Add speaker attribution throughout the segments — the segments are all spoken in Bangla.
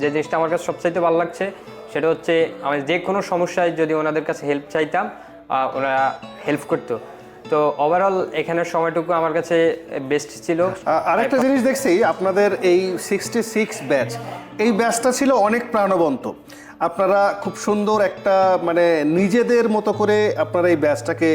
Speaker 1: যে জিনিসটা আমার কাছে সবচাইতে ভালো লাগছে, সেটা হচ্ছে আমি যে কোনো সমস্যায় যদি ওনাদের কাছে হেল্প চাইতাম ওনারা হেল্প করতো। তো ওভারঅল এখানের সময়টুকু আমার কাছে বেস্ট ছিল।
Speaker 2: আর আরেকটা জিনিস দেখছি, আপনাদের এই সিক্সটি সিক্স ব্যাচ এই ব্যাচটা ছিল অনেক প্রাণবন্ত। আপনারা খুব সুন্দর একটা মানে নিজেদের মতো করে আপনারা এই ব্যাচটাকে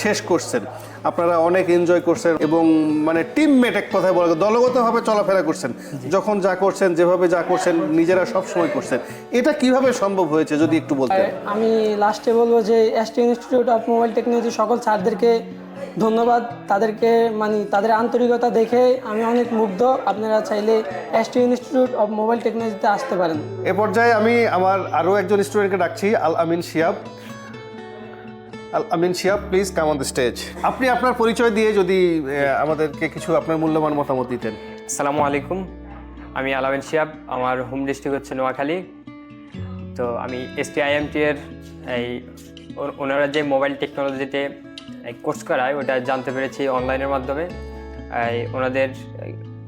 Speaker 2: শেষ করছেন। আপনারা অনেক এনজয় করছেন এবং মানে টিমমেট এক কথায় বলা দলগতভাবে চলাফেরা করছেন। যখন যা করছেন যেভাবে যা করছেন নিজেরা সব সময় করছেন। এটা কীভাবে সম্ভব হয়েছে যদি একটু বলতেন?
Speaker 3: আমি লাস্টে বলব যে ST institute of mobile technology সকল স্যারদেরকে ধন্যবাদ। তাদেরকে মানে তাদের আন্তরিকতা দেখে আমি অনেক মুগ্ধ। আপনারা চাইলে এসটি ইনস্টিটিউট অফ মোবাইল টেকনোলজিতে আসতে পারেন।
Speaker 2: এ পর্যায়ে আমি আমার আরও একজন স্টুডেন্টকে ডাকছি Al Amin Shiab. Al Amin Shiab please come on the stage আপনি আপনার পরিচয় দিয়ে যদি আহ, আমাদেরকে কিছু আপনার মূল্যবান মতামত দিতেন।
Speaker 1: আসসালামু আলাইকুম। আমি আলামিন শিয়াব আমার হোম ডিস্ট্রিক্ট হচ্ছে নোয়াখালী। তো আমি এসটিআইএমটি এর এই ও- ওনারা যে মোবাইল টেকনোলজিতে কোর্স করায়, ওটা জানতে পেরেছি অনলাইনের মাধ্যমে। এই ওনাদের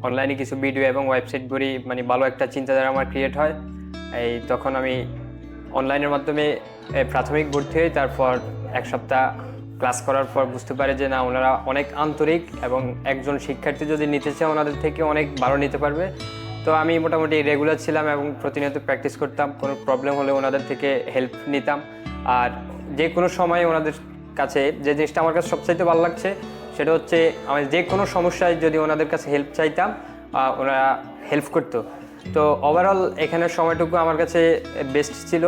Speaker 1: অনলাইনে কিছু ভিডিও এবং ওয়েবসাইট করি মানে ভালো একটা চিন্তাধারা আমার ক্রিয়েট হয়। এই তখন আমি অনলাইনের মাধ্যমে প্রাথমিক ভর্তি হই, তারপর এক সপ্তাহ ক্লাস করার পর বুঝতে পারে যে না, ওনারা অনেক আন্তরিক এবং একজন শিক্ষার্থী যদি নিতে চায়, ওনাদের থেকে অনেক ভালো নিতে পারবে। তো আমি মোটামুটি রেগুলার ছিলাম এবং প্রতিনিয়ত প্র্যাকটিস করতাম, কোনো প্রবলেম হলে ওনাদের থেকে হেল্প নিতাম। আর যে কোনো সময় ওনাদের কাছে যে জিনিসটা আমার কাছে সবচাইতে ভালো লাগছে, সেটা হচ্ছে আমি যে কোনো সমস্যায় যদি ওনাদের কাছে হেল্প চাইতাম ওনারা হেল্প করতো। তো ওভারঅল এখানের সময়টুকু আমার কাছে বেস্ট ছিল।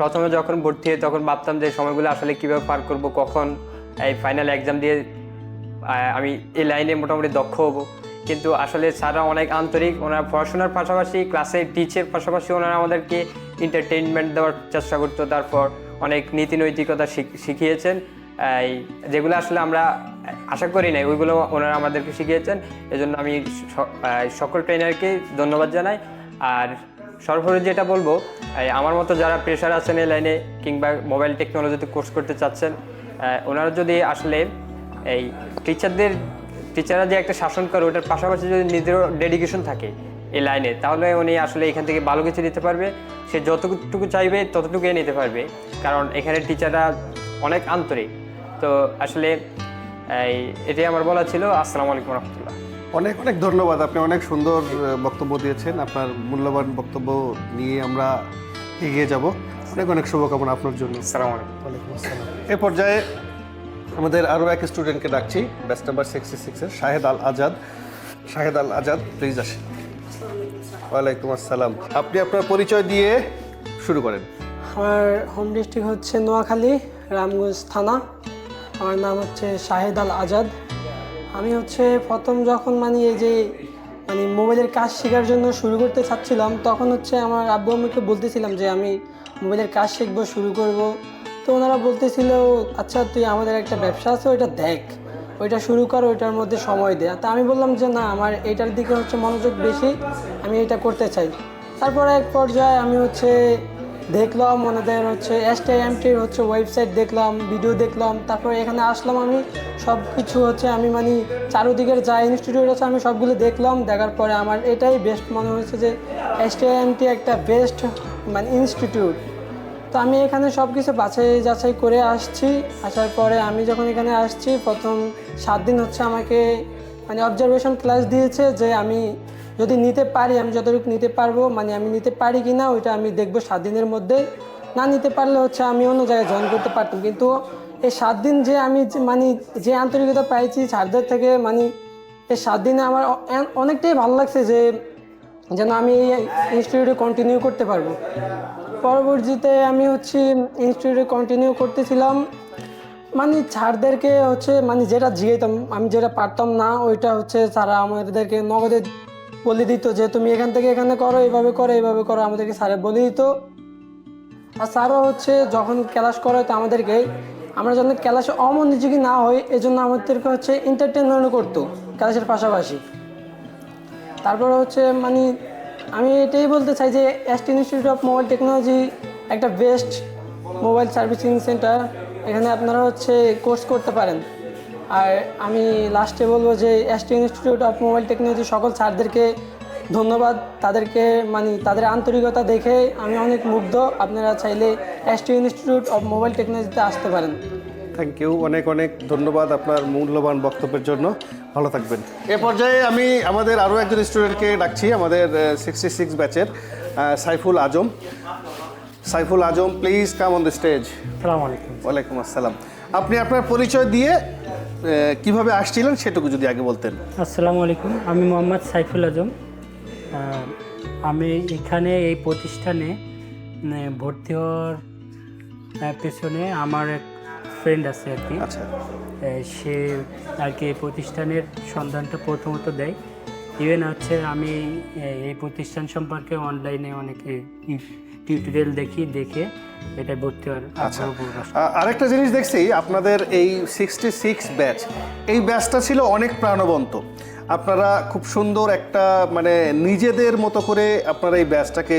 Speaker 1: প্রথমে যখন ভর্তি হয়ে তখন ভাবতাম যে সময়গুলো আসলে কীভাবে পার করব, কখন এই ফাইনাল এক্সাম দিয়ে আমি এই লাইনে মোটামুটি দক্ষ হব। কিন্তু আসলে স্যাররা অনেক আন্তরিক, ওনারা পড়াশোনার পাশাপাশি ক্লাসে টিচের পাশাপাশি ওনারা আমাদেরকে এন্টারটেনমেন্ট দেওয়ার চেষ্টা করতো। তারপর অনেক নীতি নৈতিকতা শিখ- শিখিয়েছেন। এই যেগুলো আসলে আমরা আশা করি নাই, ওইগুলো ওনারা আমাদেরকে শিখিয়েছেন। এজন্য আমি সকল ট্রেনারকে ধন্যবাদ জানাই। আর সর্বোপরি যেটা বলব আমার মতো যারা প্রেশার আছেন এই লাইনে কিংবা মোবাইল টেকনোলজিতে কোর্স করতে চাচ্ছেন ওনারা যদি আসলে এই টিচারদের টিচাররা যে একটা শাসন করে, ওটার পাশাপাশি যদি নিজেরও ডেডিকেশন থাকে এই লাইনে তাহলে উনি আসলে এখান থেকে ভালো কিছু দিতে পারবে। সে যতটুকু চাইবে ততটুকুই নিতে পারবে। কারণ এখানে টিচাররা অনেক আন্তরিক। তো আসলে এই এটাই আমার বলা ছিল। আসসালামু আলাইকুম রহমতুল্লাহ।
Speaker 2: অনেক অনেক ধন্যবাদ। আপনি অনেক সুন্দর বক্তব্য দিয়েছেন। আপনার মূল্যবান বক্তব্য নিয়ে আমরা এগিয়ে যাব। অনেক অনেক শুভকামনা আপনার জন্য।
Speaker 1: আসসালামু আলাইকুম। আসসালাম।
Speaker 2: এ পর্যায়ে আমাদের আরও এক স্টুডেন্টকে ডাকছি। ব্যাচ নাম্বার সিক্সটি সিক্সের শাহেদ আল আজাদ শাহেদ আল আজাদ প্লিজ আসেন। ওয়ালাইকুম আসসালাম। আপনি আপনার পরিচয় দিয়ে শুরু করেন।
Speaker 3: আমার হোম ডিস্ট্রিক্ট হচ্ছে নোয়াখালী, রামগঞ্জ থানা। আমার নাম হচ্ছে শাহেদ আল আজাদ। আমি হচ্ছে প্রথম যখন মানে এই যে মানে মোবাইলের কাজ শেখার জন্য শুরু করতে চাচ্ছিলাম, তখন হচ্ছে আমার আব্বু আম্মুকে বলতেছিলাম যে, আমি মোবাইলের কাজ শিখব, শুরু করব। তো ওনারা বলতেছিল আচ্ছা তুই আমাদের একটা ব্যবসা আছে, ওইটা দেখ। ওইটা শুরু কর, ওইটার মধ্যে সময় দেয়া তা আমি বললাম যে না, আমার এটার দিকে হচ্ছে মনোযোগ বেশি, আমি এটা করতে চাই। তারপরে এক পর্যায়ে আমি হচ্ছে দেখলাম, ওনাদের হচ্ছে এসটিআইএমটির হচ্ছে ওয়েবসাইট দেখলাম ভিডিও দেখলাম। তারপরে এখানে আসলাম আমি সব কিছু হচ্ছে আমি মানে চারোদিকের যা ইনস্টিটিউট আছে আমি সবগুলো দেখলাম। দেখার পরে আমার এটাই বেস্ট মনে হয়েছে যে এসটিআইএমটি একটা বেস্ট মানে ইনস্টিটিউট তো আমি এখানে সব কিছু বাছাই যাচাই করে আসছি। আসার পরে আমি যখন এখানে আসছি, প্রথম সাত দিন হচ্ছে আমাকে মানে অবজারভেশন ক্লাস দিয়েছে যে আমি যদি নিতে পারি, আমি যতটুকু নিতে পারব মানে আমি নিতে পারি কি না ওইটা আমি দেখব সাত দিনের মধ্যে। না নিতে পারলে হচ্ছে আমি অন্য জায়গায় জয়েন করতে পারতাম। কিন্তু এই সাত দিন যে আমি মানে যে আন্তরিকতা পাইছি স্যারদের থেকে মানে এই সাত দিনে আমার অনেকটাই ভালো লাগছে যে যেন আমি এই ইনস্টিটিউটে কন্টিনিউ করতে পারব। পরবর্তীতে আমি হচ্ছে ইনস্টিটিউটে কন্টিনিউ করতেছিলাম। মানে স্যারদেরকে হচ্ছে মানে যেটা জিগাইতাম, আমি যেটা পারতাম না, ওইটা হচ্ছে তারা আমাদেরকে নগদে বলে দিত যে, তুমি এখান থেকে এখানে করো, এইভাবে করো এইভাবে করো। আমাদেরকে স্যারে বলে দিত। আর স্যারও হচ্ছে যখন ক্লাস করাতো আমাদেরকে, আমরা যেন ক্লাসে অমনোযোগী না হই, এজন্য আমাদেরকে হচ্ছে এন্টারটেনমেন্ট করতো, ক্লাসের পাশাপাশি। তারপরে হচ্ছে মানে আমি এটাই বলতে চাই যে ST institute of mobile technology একটা বেস্ট মোবাইল সার্ভিসিং সেন্টার এখানে আপনারা হচ্ছে কোর্স করতে পারেন। আর আমি লাস্টে বলব যে ST institute of mobile technology সকল স্যারদেরকে ধন্যবাদ। তাদেরকে মানে তাদের আন্তরিকতা দেখে আমি অনেক মুগ্ধ। আপনারা চাইলে এসটি ইনস্টিটিউট অফ মোবাইল টেকনোলজিতে আসতে পারেন।
Speaker 2: থ্যাংক ইউ অনেক অনেক ধন্যবাদ আপনার মূল্যবান বক্তব্যের জন্য। ভালো থাকবেন। এ পর্যায়ে আমি আমাদের আরও একজন স্টুডেন্টকে ডাকছি আমাদের সিক্সটি সিক্স ব্যাচের Saiful Azam. Saiful Azam please come on the stage
Speaker 4: সালাম আলাইকুম।
Speaker 2: ওয়ালাইকুম আসসালাম। আপনি আপনার পরিচয় দিয়ে কীভাবে আসছিলেন সেটুকু যদি আগে বলতেন।
Speaker 4: আসসালামু আলাইকুম। আমি মোহাম্মদ সাইফুল আজম। আমি এখানে এই প্রতিষ্ঠানে ভর্তি হওয়ার পেছনে আমার এক ফ্রেন্ড আছে আর কি।
Speaker 2: আচ্ছা।
Speaker 4: সে আর কি এই প্রতিষ্ঠানের সন্ধানটা প্রথমত দেয়। ইভেন হচ্ছে আমি এই প্রতিষ্ঠান সম্পর্কে অনলাইনে অনেক টিউটোরিয়াল দেখি দেখে এটা ভর্তি হওয়ার
Speaker 2: আচ্ছা। আরেকটা জিনিস দেখছি আপনাদের এই সিক্সটি সিক্স ব্যাচ এই ব্যাচটা ছিল অনেক প্রাণবন্ত। আপনারা খুব সুন্দর একটা মানে নিজেদের মতো করে আপনারা এই ব্যাচটাকে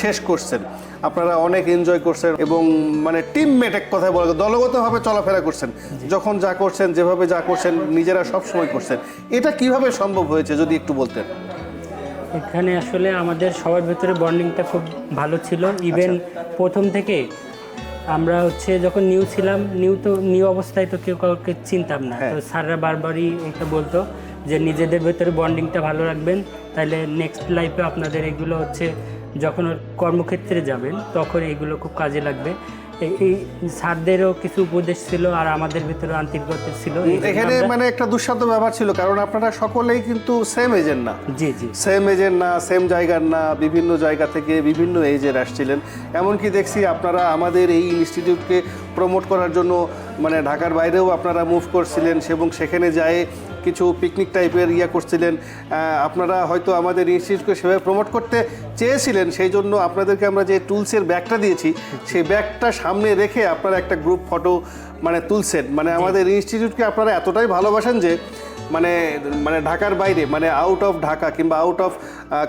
Speaker 2: শেষ করছেন। আপনারা অনেক এনজয় করছেন এবং মানে টিমমেট এক কথায় বলা দলগতভাবে চলাফেরা করছেন। যখন যা করছেন যেভাবে যা করছেন নিজেরা সব সময় করছেন। এটা কীভাবে সম্ভব হয়েছে যদি একটু বলতেন?
Speaker 4: এখানে আসলে আমাদের সবার ভেতরে বন্ডিংটা খুব ভালো ছিল। ইভেন প্রথম থেকে আমরা হচ্ছে যখন নিউ ছিলাম নিউ তো নিউ অবস্থায় তো কেউ কাউকে চিনতাম না। তো স্যাররা বারবারই এটা বলতো যে নিজেদের ভেতরে বন্ডিংটা ভালো রাখবেন তাহলে নেক্সট লাইফে আপনাদের এগুলো হচ্ছে যখন ওর কর্মক্ষেত্রে যাবেন তখন এগুলো খুব কাজে লাগবে। এই- স্যারদেরও কিছু উপদেশ ছিল আর আমাদের ভিতরে আন্তরিকতা ছিল।
Speaker 2: এখানে মানে একটা দুঃসাধ্য ব্যাপার ছিল কারণ আপনারা সকলেই কিন্তু সেম এজেন্ট না।
Speaker 4: জি জি।
Speaker 2: সেম এজের না সেম জায়গার না বিভিন্ন জায়গা থেকে বিভিন্ন এজের আসছিলেন। এমনকি দেখছি আপনারা আমাদের এই ইনস্টিটিউটকে প্রমোট করার জন্য মানে ঢাকার বাইরেও আপনারা মুভ করছিলেন এবং সেখানে যায় কিছু পিকনিক টাইপের ইয়া করছিলেন। আপনারা হয়তো আমাদের ইনস্টিটিউটকে সেভাবে প্রমোট করতে চেয়েছিলেন, সেই জন্য আপনাদেরকে আমরা যে টুলসের ব্যাগটা দিয়েছি, সেই ব্যাগটা সামনে রেখে আপনারা একটা গ্রুপ ফটো মানে তুলছেন। মানে আমাদের ইনস্টিটিউটকে আপনারা এতটাই ভালোবাসেন যে মানে মানে ঢাকার বাইরে মানে আউট অফ ঢাকা কিংবা আউট অফ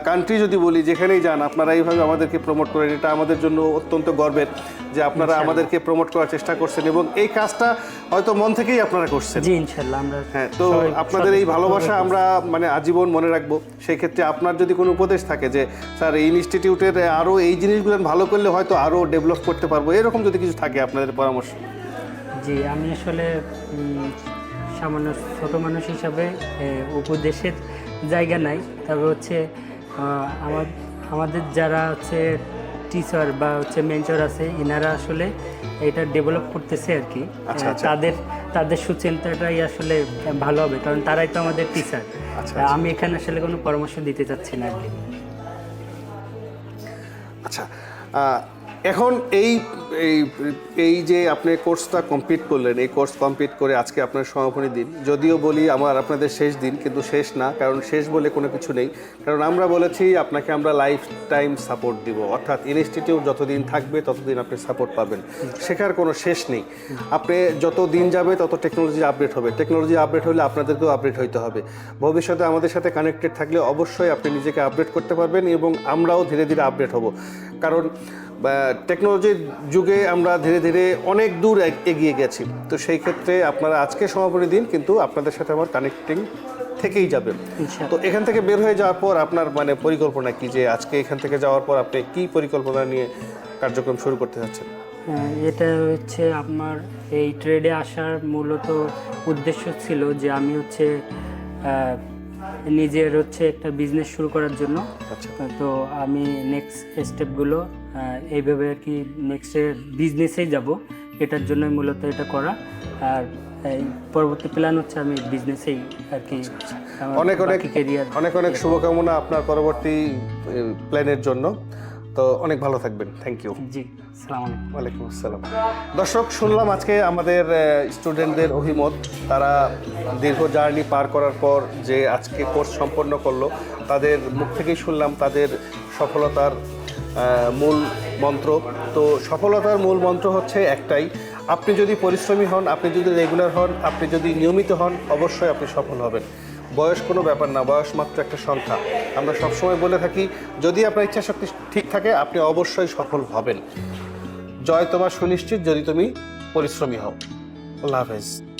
Speaker 2: কান্ট্রি যদি বলি যেখানেই যান আপনারা এইভাবে আমাদেরকে প্রমোট করেন। এটা আমাদের জন্য অত্যন্ত গর্বের যে আপনারা আমাদেরকে প্রমোট করার চেষ্টা করছেন এবং এই কাজটা হয়তো মন থেকেই আপনারা করছেন।
Speaker 4: জি ইনশাল্লাহ আমরা
Speaker 2: হ্যাঁ তো আপনাদের এই ভালোবাসা আমরা মানে আজীবন মনে রাখব। সেই ক্ষেত্রে আপনার যদি কোনো উপদেশ থাকে যে স্যার এই ইনস্টিটিউটের আরও এই জিনিসগুলো ভালো করলে হয়তো আরও ডেভেলপ করতে পারব এরকম যদি কিছু থাকে আপনাদের পরামর্শ?
Speaker 4: জি আমি আসলে সামান্য ছোট মানুষ হিসাবে উপদেশের জায়গা নাই। তবে হচ্ছে আমার আমাদের যারা হচ্ছে টিচার বা হচ্ছে মেন্টর আছে ইনারা আসলে এটা ডেভেলপ করতেছে আর কি।
Speaker 2: আচ্ছা, আচ্ছা।
Speaker 4: তাদের তাদের সুচিন্তাটাই আসলে ভালো হবে কারণ তারাই তো আমাদের টিচার
Speaker 2: আচ্ছা,
Speaker 4: আমি এখানে আসলে কোনো পরামর্শ দিতে চাচ্ছি না আর কি।
Speaker 2: আচ্ছা এখন এই এই যে আপনি কোর্সটা কমপ্লিট করলেন, এই কোর্স কমপ্লিট করে আজকে আপনার সমাপনী দিন। যদিও বলি আমার আপনাদের শেষ দিন, কিন্তু শেষ না, কারণ শেষ বলে কোনো কিছু নেই। কারণ আমরা বলেছি আপনাকে আমরা লাইফ টাইম সাপোর্ট দিব, অর্থাৎ ইনস্টিটিউট যতদিন থাকবে ততদিন আপনি সাপোর্ট পাবেন। শেখার কোনো শেষ নেই। আপনি যত দিন যাবে তত টেকনোলজি আপডেট হবে। টেকনোলজি আপডেট হলে আপনাদেরকেও আপডেট হইতে হবে। ভবিষ্যতে আমাদের সাথে কানেক্টেড থাকলে অবশ্যই আপনি নিজেকে আপডেট করতে পারবেন এবং আমরাও ধীরে ধীরে আপডেট হব। কারণ টেকনোলজির যুগে আমরা ধীরে ধীরে অনেক দূর এগিয়ে গেছি। তো সেই ক্ষেত্রে আপনারা আজকে সমাপনী দিন কিন্তু আপনাদের সাথে আমার কানেক্টিং থেকেই যাবে। তো এখান থেকে বের হয়ে যাওয়ার পর আপনার মানে পরিকল্পনা কি যে আজকে এখান থেকে যাওয়ার পর আপনি কি পরিকল্পনা নিয়ে কার্যক্রম শুরু করতে যাচ্ছেন
Speaker 4: এটা হচ্ছে আমার এই ট্রেডে আসার মূলত উদ্দেশ্য ছিল যে আমি হচ্ছে নিজের হচ্ছে একটা বিজনেস শুরু করার জন্য।
Speaker 2: আচ্ছা।
Speaker 4: তো আমি নেক্সট স্টেপগুলো এইভাবে আর কি নেক্সট বিজনেসেই যাব। এটার জন্যই মূলত এটা করা। আর এই পরবর্তী প্ল্যান হচ্ছে আমি বিজনেসেই আর কি
Speaker 2: অনেক অনেক
Speaker 4: বাকি
Speaker 2: অনেক অনেক শুভকামনা আপনার পরবর্তী প্ল্যানের জন্য। তো অনেক ভালো থাকবেন। থ্যাংক ইউ
Speaker 4: জি সালাম আলাইকুম।
Speaker 2: ওয়ালাইকুম আসসালাম। দর্শক শুনলাম আজকে আমাদের স্টুডেন্টদের অভিমত তারা দীর্ঘ জার্নি পার করার পর যে আজকে কোর্স সম্পন্ন করল তাদের মুখ থেকেই শুনলাম তাদের সফলতার মূল মন্ত্র। তো সফলতার মূল মন্ত্র হচ্ছে একটাই আপনি যদি পরিশ্রমী হন আপনি যদি রেগুলার হন আপনি যদি নিয়মিত হন অবশ্যই আপনি সফল হবেন। বয়স কোনো ব্যাপার না, বয়স মাত্র একটা সংখ্যা। আমরা সবসময় বলে থাকি, যদি আপনার ইচ্ছা শক্তি ঠিক থাকে, আপনি অবশ্যই সফল হবেন। জয় তোমার সুনিশ্চিত, যদি তুমি পরিশ্রমী হও। আল্লাহ হাফেজ।